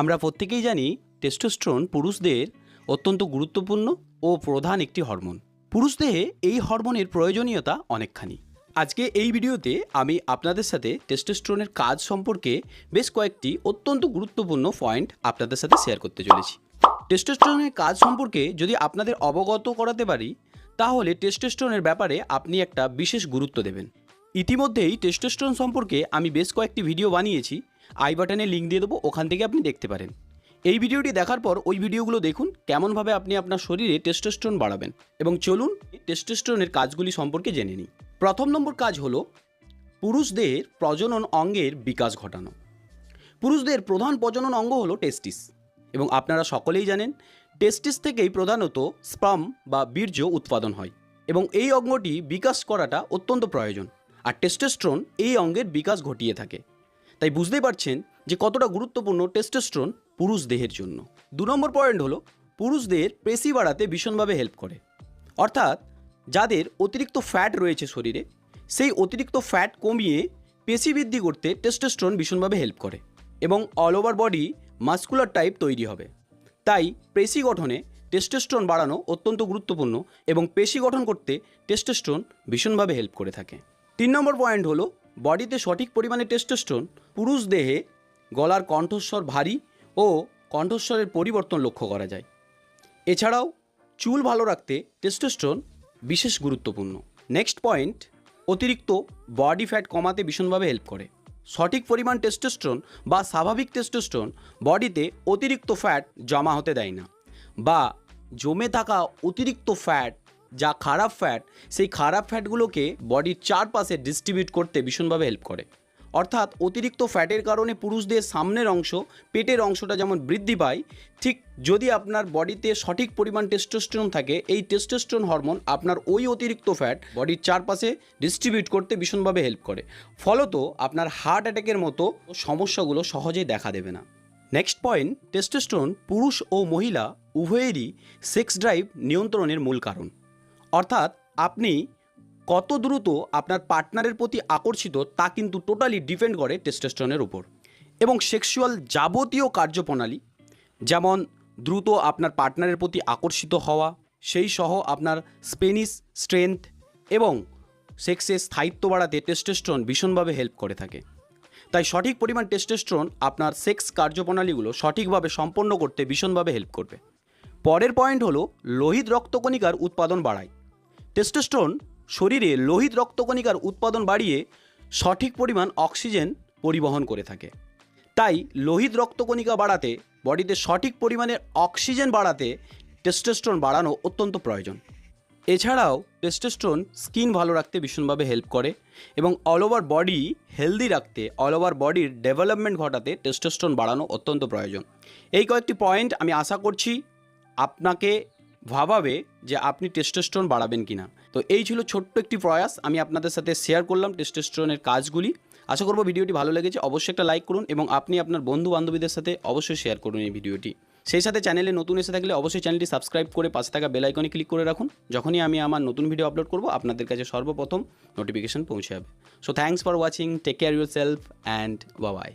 আমরা প্রত্যেকেই জানি টেস্টোস্টেরন পুরুষদের অত্যন্ত গুরুত্বপূর্ণ ও প্রধান একটি হরমোন। পুরুষদেহে এই হরমোনের প্রয়োজনীয়তা অনেকখানি। আজকে এই ভিডিওতে আমি আপনাদের সাথে টেস্টোস্টেরনের কাজ সম্পর্কে বেশ কয়েকটি অত্যন্ত গুরুত্বপূর্ণ পয়েন্ট আপনাদের সাথে শেয়ার করতে চলেছি। টেস্টোস্টেরনের কাজ সম্পর্কে যদি আপনাদের অবগত করাতে পারি, তাহলে টেস্টোস্টেরনের ব্যাপারে আপনি একটা বিশেষ গুরুত্ব দেবেন। ইতিমধ্যেই টেস্টোস্টেরন সম্পর্কে আমি বেশ কয়েকটি ভিডিও বানিয়েছি আই বাটনে লিঙ্ক দিয়ে দেবো, ওখান থেকে আপনি দেখতে পারেন। এই ভিডিওটি দেখার পর ওই ভিডিওগুলো দেখুন, কেমনভাবে আপনি আপনার শরীরে টেস্টোস্টেরন বাড়াবেন। এবং চলুন টেস্টোস্টেরনের কাজগুলি সম্পর্কে জেনে নিই। প্রথম নম্বর কাজ হলো, পুরুষদের প্রজনন অঙ্গের বিকাশ ঘটানো। পুরুষদের প্রধান প্রজনন অঙ্গ হলো টেস্টিস এবং আপনারা সকলেই জানেন টেস্টিস থেকেই প্রধানত স্পাম বা বীর্য উৎপাদন হয়। এবং এই অঙ্গটি বিকাশ করাটা অত্যন্ত প্রয়োজন। আর টেস্টোস্টেরন এই অঙ্গের বিকাশ ঘটিয়ে থাকে। তাই বুঝতেই পারছেন যে কতটা গুরুত্বপূর্ণ টেস্টোস্টেরন পুরুষ দেহের জন্য। দু নম্বর পয়েন্ট হলো পুরুষদের পেশি বাড়াতে ভীষণভাবে হেল্প করে। অর্থাৎ যাদের অতিরিক্ত ফ্যাট রয়েছে শরীরে, সেই অতিরিক্ত ফ্যাট কমিয়ে পেশি বৃদ্ধি করতে টেস্টোস্টেরন ভীষণভাবে হেল্প করে এবং all over body muscular type তৈরি হবে। তাই পেশি গঠনে টেস্টোস্টেরন বাড়ানো অত্যন্ত গুরুত্বপূর্ণ এবং পেশি গঠন করতে টেস্টোস্টেরন ভীষণভাবে হেল্প করে থাকে। তিন নম্বর পয়েন্ট হলো বডিতে সঠিক পরিমাণে টেস্টোস্টেরন পুরুষ দেহে গলার কণ্ঠস্বর ভারী ও কণ্ঠস্বরের পরিবর্তন লক্ষ্য করা যায়। এছাড়াও, চুল ভালো রাখতে টেস্টোস্টেরন বিশেষ গুরুত্বপূর্ণ। নেক্সট পয়েন্ট অতিরিক্ত বডি ফ্যাট কমাতে ভীষণভাবে হেল্প করে। সঠিক পরিমাণ টেস্টোস্টেরন বা স্বাভাবিক টেস্টোস্টেরন বডিতে অতিরিক্ত ফ্যাট জমা হতে দেয় না বা জমে থাকা অতিরিক্ত ফ্যাট যা খারাপ ফ্যাট সেই খারাপ ফ্যাটগুলোকে বডির চারপাশে ডিস্ট্রিবিউট করতে ভীষণভাবে হেল্প করে। অর্থাৎ অতিরিক্ত ফ্যাটের কারণে পুরুষদের সামনের অংশ, পেটের অংশটা যেমন বৃদ্ধি পায়, ঠিক যদি আপনার বডিতে সঠিক পরিমাণ টেস্টোস্টেরন থাকে, এই টেস্টোস্টেরন হরমোন আপনার ওই অতিরিক্ত ফ্যাট বডির চারপাশে ডিস্ট্রিবিউট করতে ভীষণভাবে হেল্প করে। ফলত আপনার হার্ট অ্যাটাকের মতো সমস্যাগুলো সহজেই দেখা দেবে না। নেক্সট পয়েন্ট টেস্টোস্টেরন পুরুষ ও মহিলা উভয়েরই সেক্স ড্রাইভ নিয়ন্ত্রণের মূল কারণ। অর্থাৎ আপনি কত দ্রুত আপনার পার্টনারের প্রতি আকর্ষিত তা কিন্তু টোটালি ডিপেন্ড করে টেস্টোস্টেরনের উপর। এবং সেক্সুয়াল যাবতীয় কার্যপ্রণালী, যেমন দ্রুত আপনার পার্টনারের প্রতি আকর্ষিত হওয়া, সেই সহ আপনার স্পেনিশ স্ট্রেংথ এবং সেক্সের স্থায়িত্ব বাড়াতে টেস্টোস্টেরন ভীষণভাবে হেল্প করে থাকে। তাই সঠিক পরিমাণ টেস্টোস্টেরন আপনার সেক্স কার্যপ্রণালীগুলো সঠিকভাবে সম্পন্ন করতে ভীষণভাবে হেল্প করবে। পরের পয়েন্ট হলো, লোহিত রক্তকণিকার উৎপাদন বাড়ায়। টেস্টোস্টেরন শরীরে লোহিত রক্তকণিকার উৎপাদন বাড়িয়ে সঠিক পরিমাণ অক্সিজেন পরিবহন করে থাকে। তাই লোহিত রক্তকণিকা বাড়াতে, বডিতে সঠিক পরিমাণে অক্সিজেন বাড়াতে টেস্টোস্টেরন বাড়ানো অত্যন্ত প্রয়োজন। এছাড়াও টেস্টোস্টেরন স্কিন ভালো রাখতে ভীষণভাবে হেল্প করে এবং অল ওভার বডি হেলদি রাখতে, অল ওভার বডির ডেভেলপমেন্ট ঘটাতে টেস্টোস্টেরন বাড়ানো অত্যন্ত প্রয়োজন। এই কয়েকটি পয়েন্ট আমি আশা করছি আপনাকে ভাবাবে যে আপনি টেস্টোস্টেরন বাড়াবেন কি না তো এই ছিল ছোট্ট একটি প্রয়াস, আমি আপনাদের সাথে শেয়ার করলাম টেস্টোস্টেরনের কাজগুলি। আশা করব ভিডিওটি ভালো লেগেছে, অবশ্যই একটা লাইক করুন এবং আপনি আপনার বন্ধু বান্ধবীদের সাথে অবশ্যই শেয়ার করুন এই ভিডিওটি। সেই সাথে চ্যানেলে নতুন এসে থাকলে অবশ্যই চ্যানেলটি সাবস্ক্রাইব করে পাশে থাকা বেল আইকনে ক্লিক করে রাখুন। যখনই আমি আমার নতুন ভিডিও আপলোড করব, আপনাদের কাছে সর্বপ্রথম নোটিফিকেশন পৌঁছে যাবে। So thanks for watching take care yourself and Babai